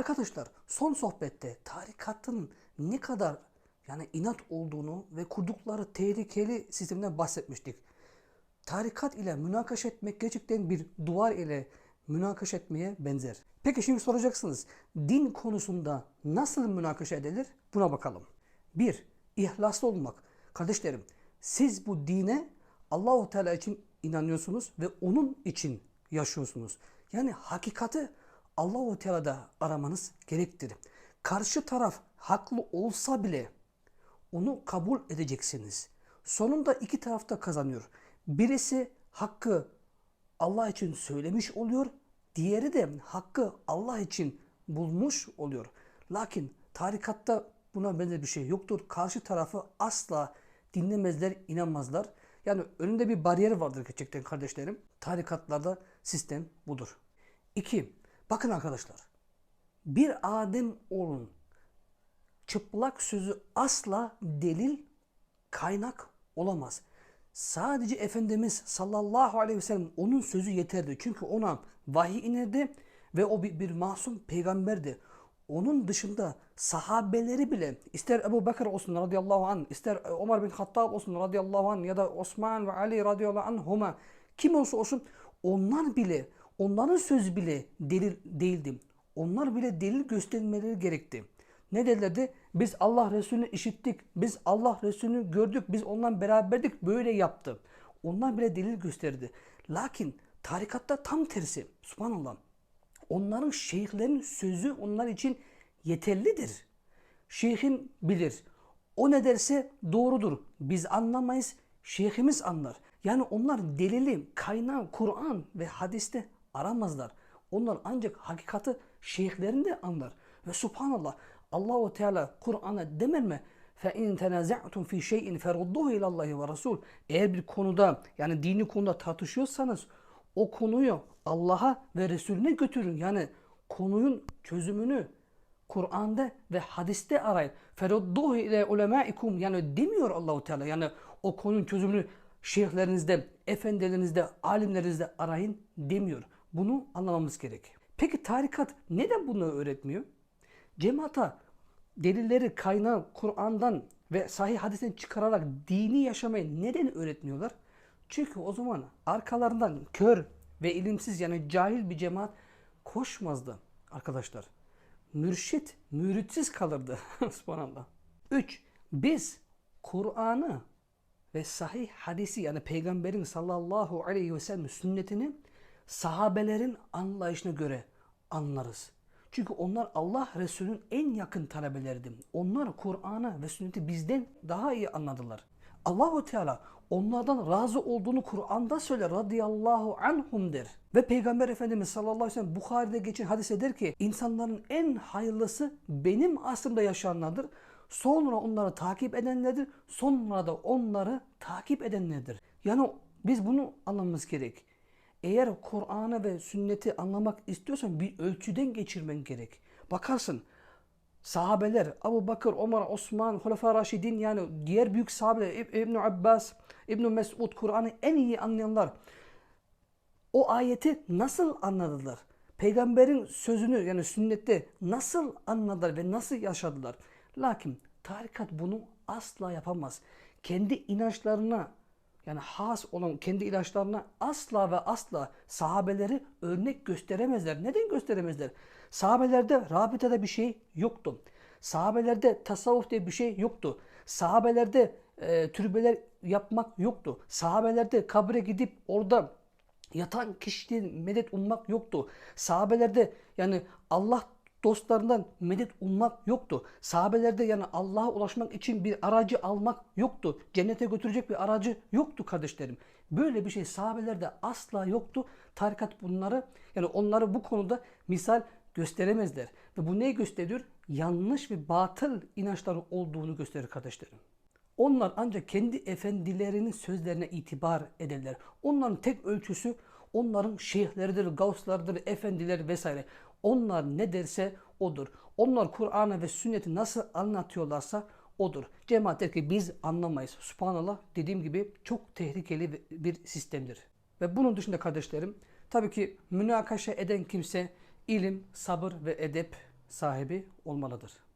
Arkadaşlar son sohbette tarikatın ne kadar yani inat olduğunu ve kurdukları tehlikeli sistemden bahsetmiştik. Tarikat ile münakaşa etmek gerçekten bir duvar ile münakaşa etmeye benzer. Peki şimdi soracaksınız. Din konusunda nasıl münakaşa edilir? Buna bakalım. Bir, ihlaslı olmak. Kardeşlerim, siz bu dine Allahu Teala için inanıyorsunuz ve onun için yaşıyorsunuz. Yani hakikati Allahu Teala'da aramanız gerektir. Karşı taraf haklı olsa bile onu kabul edeceksiniz. Sonunda iki taraf da kazanıyor. Birisi hakkı Allah için söylemiş oluyor. Diğeri de hakkı Allah için bulmuş oluyor. Lakin tarikatta buna benzer bir şey yoktur. Karşı tarafı asla dinlemezler, inanmazlar. Yani önünde bir bariyer vardır gerçekten kardeşlerim. Tarikatlarda sistem budur. İki, bakın arkadaşlar. Bir Adem olun çıplak sözü asla delil kaynak olamaz. Sadece Efendimiz sallallahu aleyhi ve sellem onun sözü yeterdi. Çünkü ona vahiy inerdi ve o bir, bir masum peygamberdi. Onun dışında sahabeleri bile ister Ebu Bekir olsun radıyallahu anh, ister Ömer bin Hattab olsun radıyallahu anh ya da Osman ve Ali radıyallahu anhuma kim olsa olsun onlar bile onların sözü bile delil değildi. Onlar bile delil göstermeleri gerekti. Ne dedilerdi? Biz Allah Resulü'nü işittik. Biz Allah Resulü'nü gördük. Biz ondan beraberdik. Böyle yaptı. Onlar bile delil gösterdi. Lakin tarikatta tam tersi. Subhanallah. Onların şeyhlerin sözü onlar için yeterlidir. Şeyhin bilir. O ne derse doğrudur. Biz anlamayız. Şeyhimiz anlar. Yani onlar delili, kaynağı Kur'an ve hadiste aramazlar. Onlar ancak hakikati şeyhlerinde anlar. Ve subhanallah Allahu Teala Kur'an'a demer mi? فَاِنْ تَنَازَعْتُمْ فِي شَيْءٍ فَرُدُّهُ اِلَى اللّٰهِ وَرَسُولُ Eğer bir konuda yani dini konuda tartışıyorsanız o konuyu Allah'a ve Resulüne götürün. Yani konunun çözümünü Kur'an'da ve hadiste arayın. فَرُدُّهُ اِلَى ulemaikum Yani demiyor Allahu Teala. Yani o konunun çözümünü şeyhlerinizde, efendilerinizde, alimlerinizde arayın demiyor. Bunu anlamamız gerek. Peki tarikat neden bunu öğretmiyor? Cemaata delilleri kaynağı Kur'an'dan ve sahih hadisten çıkararak dini yaşamayı neden öğretmiyorlar? Çünkü o zaman arkalarından kör ve ilimsiz yani cahil bir cemaat koşmazdı arkadaşlar. Mürşit müritsiz kalırdı. Subhanallah. 3. Biz Kur'an'ı ve sahih hadisi yani peygamberin sallallahu aleyhi ve sellem sünnetini sahabelerin anlayışına göre anlarız. Çünkü onlar Allah Resulü'nün en yakın talebeleriydi. Onlar Kur'an'ı ve sünneti bizden daha iyi anladılar. Allahu Teala onlardan razı olduğunu Kur'an'da söyler radıyallahu anhum der. Ve Peygamber Efendimiz sallallahu aleyhi ve sellem Bukhari'de geçen hadise der ki insanların en hayırlısı benim asrımda yaşayanlardır. Sonra onları takip edenlerdir. Sonra da onları takip edenlerdir. Yani biz bunu anlamamız gerek. Eğer Kur'an'ı ve sünneti anlamak istiyorsan bir ölçüden geçirmen gerek. Bakarsın sahabeler Abu Bakır, Ömer, Osman, Hulefâ Raşidin yani diğer büyük sahabeler İbn Abbas, İbn Mesud Kur'an'ı en iyi anlayanlar o ayeti nasıl anladılar? Peygamberin sözünü yani sünnette nasıl anladılar ve nasıl yaşadılar? Lakin tarikat bunu asla yapamaz. Kendi inançlarına yani has olan kendi ilaçlarına asla ve asla sahabeleri örnek gösteremezler. Neden gösteremezler? Sahabelerde rabitede bir şey yoktu. Sahabelerde tasavvuf diye bir şey yoktu. Sahabelerde e, türbeler yapmak yoktu. Sahabelerde kabre gidip orada yatan kişiden medet ummak yoktu. Sahabelerde yani Allah dostlarından medet ummak yoktu. Sahabelerde yani Allah'a ulaşmak için bir aracı almak yoktu. Cennete götürecek bir aracı yoktu kardeşlerim. Böyle bir şey sahabelerde asla yoktu. Tarikat bunları yani onları bu konuda misal gösteremezler. Ve bu neyi gösteriyor? Yanlış ve batıl inançları olduğunu gösterir kardeşlerim. Onlar ancak kendi efendilerinin sözlerine itibar ederler. Onların tek ölçüsü onların şeyhleridir, gavslardır, efendiler vesaire. Onlar ne derse odur. Onlar Kur'an'ı ve sünneti nasıl anlatıyorlarsa odur. Cemaat der ki biz anlamayız. Subhanallah dediğim gibi çok tehlikeli bir sistemdir. Ve bunun dışında kardeşlerim tabii ki münakaşa eden kimse ilim, sabır ve edep sahibi olmalıdır.